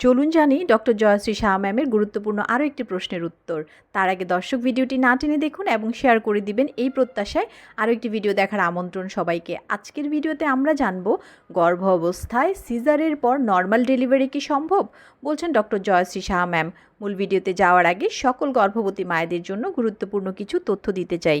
চলুন জানি ডক্টর জয়শ্রী শাহ ম্যামের গুরুত্বপূর্ণ আরও একটি প্রশ্নের উত্তর। তার আগে দর্শক ভিডিওটি না টেনে দেখুন এবং শেয়ার করে দিবেন এই প্রত্যাশায় আরও একটি ভিডিও দেখার আমন্ত্রণ সবাইকে। আজকের ভিডিওতে আমরা জানব, গর্ভ অবস্থায় সিজারের পর নর্মাল ডেলিভারি কি সম্ভব? বলছেন ডক্টর জয়শ্রী শাহ ম্যাম। মূল ভিডিওতে যাওয়ার আগে সকল গর্ভবতী মায়েদের জন্য গুরুত্বপূর্ণ কিছু তথ্য দিতে চাই।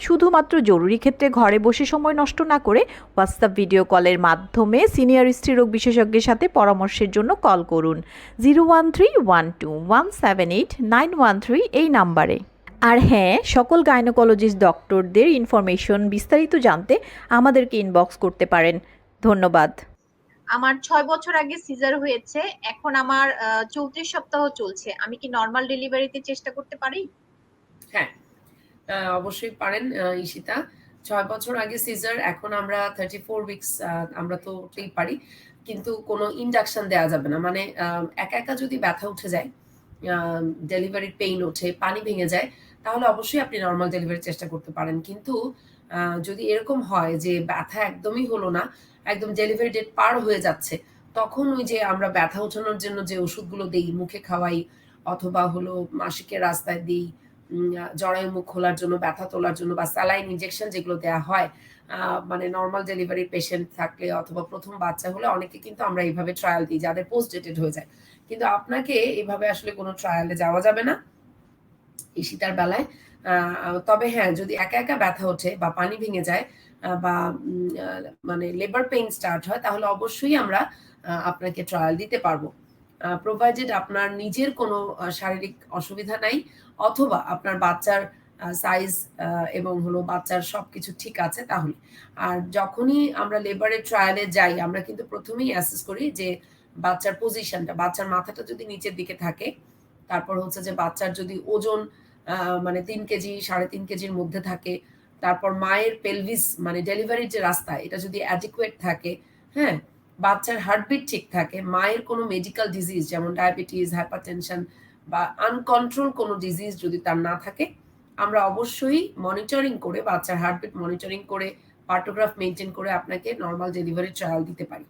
শুধুমাত্র জরুরি ক্ষেত্রে ঘরে বসে সময় নষ্ট না করে হোয়াটসঅ্যাপ ভিডিও কলের মাধ্যমে সিনিয়র স্ত্রীরোগ বিশেষজ্ঞের সাথে পরামর্শের জন্য কল করুন। Zero one three one two one seven eight nine one three এই নাম্বারে। আর হ্যাঁ সকল গাইনোকোলজিস্ট ডক্টরদের ইনফরমেশন বিস্তারিত জানতে আমাদেরকে ইনবক্স করতে পারেন। ধন্যবাদ। আমার ছয় বছর আগে সিজার হয়েছে। এখন আমার চৌত্রিশ সপ্তাহ চলছে। আমি কি নর্মাল ডেলিভারিতে চেষ্টা করতে পারি? হ্যাঁ। অবশ্যই পারেন ঈশিতা। ছয় বছর আগে সিজার, এখন আমরা থার্টি ফোর উইকস আমরা তো উঠতেই পারি। কিন্তু কোনো ইন্ডাকশন দেওয়া যাবে না। মানে একা একা যদি ব্যথা উঠে যায় ডেলিভারির পেইন ওঠে, পানি ভেঙে যায়, তাহলে অবশ্যই আপনি নর্মাল ডেলিভারির চেষ্টা করতে পারেন। কিন্তু যদি এরকম হয় যে ব্যথা একদমই হলো না, একদম ডেলিভারি ডেট পার হয়ে যাচ্ছে, তখন ওই যে আমরা ব্যথা ওঠানোর জন্য যে ওষুধগুলো দেই, মুখে খাওয়াই, অথবা হলো মাসিকের রাস্তায় দিই জরায়ু মুখ খোলার জন্য, ব্যথা তোলার জন্য বা স্যালাইন ইনজেকশন যেগুলো দেওয়া হয় মানে নর্মাল ডেলিভারি পেশেন্ট থাকলে অথবা প্রথম বাচ্চা হলে অনেকে কিন্তু আমরা এইভাবে ট্রায়াল দিই, যাদের পোস্ট ডেটেড হয়ে যায়। কিন্তু আপনাকে এভাবে আসলে কোনো ট্রায়ালে যাওয়া যাবে না। এই শীতার বেলায় তবে হ্যাঁ যদি একা একা ব্যথা ওঠে বা পানি ভেঙে যায় বা মানে লেবার পেইন স্টার্ট হয়, তাহলে অবশ্যই আমরা আপনাকে ট্রায়াল দিতে পারব। প্রোভাইডেড আপনার নিজের কোনো শারীরিক অসুবিধা নাই, অথবা আপনার বাচ্চার সাইজ এবং হলো বাচ্চার সবকিছু ঠিক আছে তাহলে। আর যখনই আমরা লেবারের ট্রায়ালে যাই, আমরা কিন্তু প্রথমেই অ্যাসেস করি যে বাচ্চার পজিশনটা বাচ্চার মাথাটা যদি নিচের দিকে থাকে, তারপর হচ্ছে যে বাচ্চার যদি ওজন মানে তিন কেজি, সাড়ে তিন কেজির মধ্যে থাকে, তারপর মায়ের পেলভিস মানে ডেলিভারির যে রাস্তা, এটা যদি অ্যাডিকুয়েট থাকে হ্যাঁ বাচ্চার হার্টবিট ঠিক থাকে, মায়ের কোনো মেডিকেল ডিজিজ যেমন ডায়াবেটিস হাইপারটেনশন বা আনকন্ট্রোল কোনো ডিজিজ যদি তার না থাকে, আমরা অবশ্যই মনিটরিং করে বাচ্চার হার্টবিট মনিটরিং করে, পার্টোগ্রাফ মেনটেন করে আপনাকে নর্মাল ডেলিভারি ট্রায়াল দিতে পারি।